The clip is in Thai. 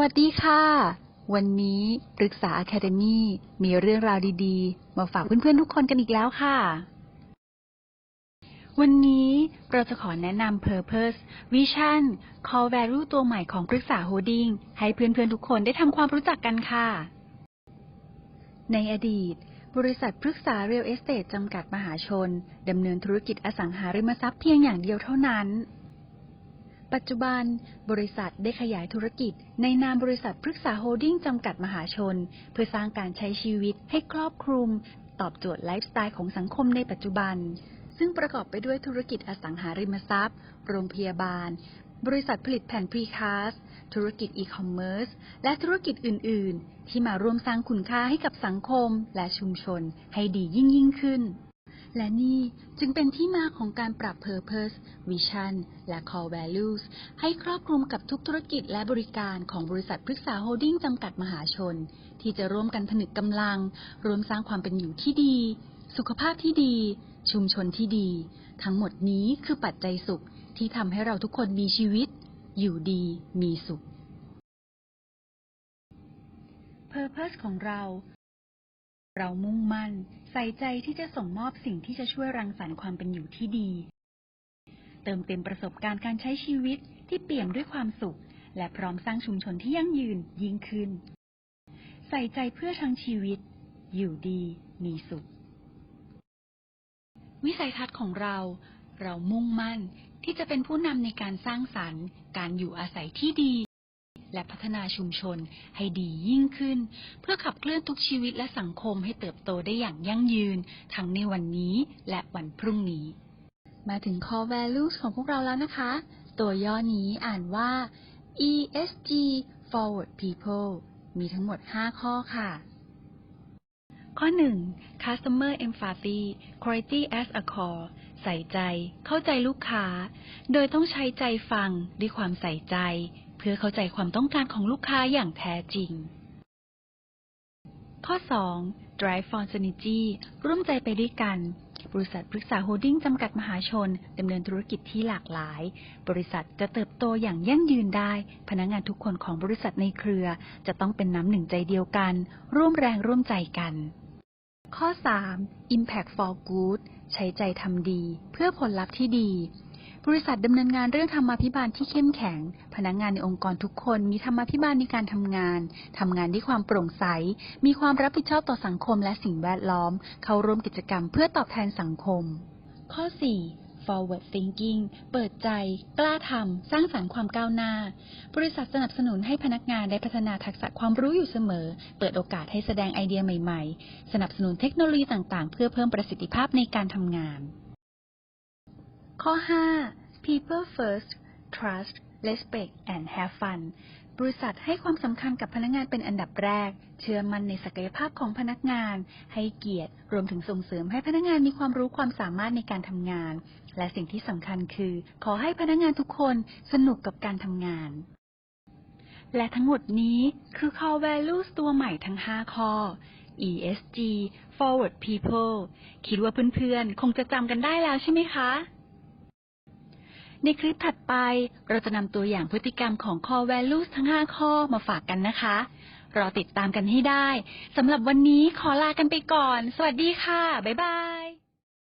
วัสดีค่ะ วันนี้ปรึกษา Academy มีเรื่องราวดีๆ มาฝากเพื่อนๆ ทุกคนกันอีกแล้วค่ะ วันนี้เราจะขอแนะนำ Purpose Vision Core Value ตัวใหม่ของปรึกษา Holding ให้เพื่อนๆ ทุกคนได้ทำความรู้จักกันค่ะ ในอดีต บริษัทพฤกษา Real Estate จำกัดมหาชนดำเนินธุรกิจอสังหาริมทรัพย์เพียงอย่างเดียวเท่านั้น ปัจจุบัน บริษัทได้ขยายธุรกิจ ในนามบริษัทพฤกษาโฮลดิ้งจำกัดมหาชน เพื่อสร้างการใช้ชีวิตให้ครอบคลุม ตอบโจทย์ไลฟ์สไตล์ของสังคมในปัจจุบัน ซึ่งประกอบไปด้วยธุรกิจอสังหาริมทรัพย์ โรงพยาบาล บริษัทผลิตแผ่นพรีคาสธุรกิจอีคอมเมิร์ซและธุรกิจอื่น ๆ ที่มาร่วมสร้างคุณค่าให้กับสังคมและชุมชนให้ดียิ่งยิ่งขึ้น และนี่จึงเป็นที่มาของการปรับ Purpose Vision และ Core Values ให้ครอบคลุมกับทุกธุรกิจและบริการของบริษัทพฤกษาโฮลดิ้งจำกัดมหาชน ที่จะร่วมกันผนึกกำลัง รวมสร้างความเป็นอยู่ที่ดี สุขภาพที่ดี ชุมชนที่ดี ทั้งหมดนี้คือปัจจัยสุขที่ทำให้เราทุกคนมีชีวิต อยู่ดีมีสุข Purpose ของเรา เรามุ่งมั่น ใส่ใจที่จะส่งมอบสิ่งที่จะช่วยรังสรรค์ความเป็นอยู่ที่ดี เติมเต็มประสบการณ์การใช้ชีวิตที่เปี่ยมด้วยความสุข และพร้อมสร้างชุมชนที่ยั่งยืนยิ่งขึ้น ใส่ใจเพื่อทั้งชีวิต อยู่ดีมีสุข วิสัยทัศน์ของเรา เรามุ่งมั่นที่จะเป็นผู้นำในการสร้างสรรค์ การอยู่อาศัยที่ดี และพัฒนาชุมชนให้ดียิ่งขึ้น เพื่อขับเคลื่อนทุกชีวิตและสังคมให้เติบโตได้อย่างยั่งยืน ทั้งในวันนี้และวันพรุ่งนี้ มาถึง core values ของพวกเราแล้วนะคะ ตัวย่อนี้อ่านว่า ESG forward people มีทั้งหมด 5 ข้อค่ะข้อ 1. customer empathy quality as a core ใส่ใจ เข้าใจลูกค้า โดยต้องใช้ใจฟังด้วยความใส่ใจ เพื่อเข้าใจความต้องการของลูกค้าอย่างแท้จริง ข้อ 2. drive for synergy ร่วมใจไปด้วยกัน บริษัทพฤกษาโฮลดิ้งจำกัดมหาชน ดำเนินธุรกิจที่หลากหลาย บริษัทจะเติบโตอย่างยั่งยืนได้ พนักงานทุกคนของบริษัทในเครือ จะต้องเป็นน้ำหนึ่งใจเดียวกัน ร่วมแรงร่วมใจกัน ข้อ 3. impact for good ใช้ใจทำดี เพื่อผลลัพธ์ที่ดี บริษัทดำเนินงานเรื่องธรรมาภิบาลที่เข้มแข็ง พนักงานในองค์กรทุกคนมีธรรมาภิบาลในการทำงาน ทำงานด้วยความโปร่งใส มีความรับผิดชอบต่อสังคมและสิ่งแวดล้อม เข้าร่วมกิจกรรมเพื่อตอบแทนสังคม ข้อ 4. forward thinking เปิดใจ กล้าทำ สร้างสรรค์ความก้าวหน้า บริษัทสนับสนุนให้พนักงานได้พัฒนาทักษะความรู้อยู่เสมอ เปิดโอกาสให้แสดงไอเดียใหม่ ๆ สนับสนุนเทคโนโลยีต่าง ๆ เพื่อเพิ่มประสิทธิภาพในการทำงาน ข้อ 5. people first trust respect and have fun บริษัทให้ความสำคัญกับพนักงานเป็นอันดับแรก เชื่อมั่นในศักยภาพของพนักงาน ให้เกียรติ รวมถึงส่งเสริมให้พนักงานมีความรู้ความสามารถในการทำงาน และสิ่งที่สำคัญคือ ขอให้พนักงานทุกคนสนุกกับการทำงาน และทั้งหมดนี้คือ core values ตัวใหม่ทั้ง 5 ข้อ ESG forward people คิดว่าเพื่อนๆ คงจะจำกันได้แล้วใช่ไหมคะ ในคลิปถัดไปเราจะนำตัวอย่างพฤติกรรมของ core values ทั้ง 5 ข้อมาฝากกันนะคะ รอติดตามกันให้ได้ สำหรับวันนี้ขอลากันไปก่อน สวัสดีค่ะ บ๊ายบาย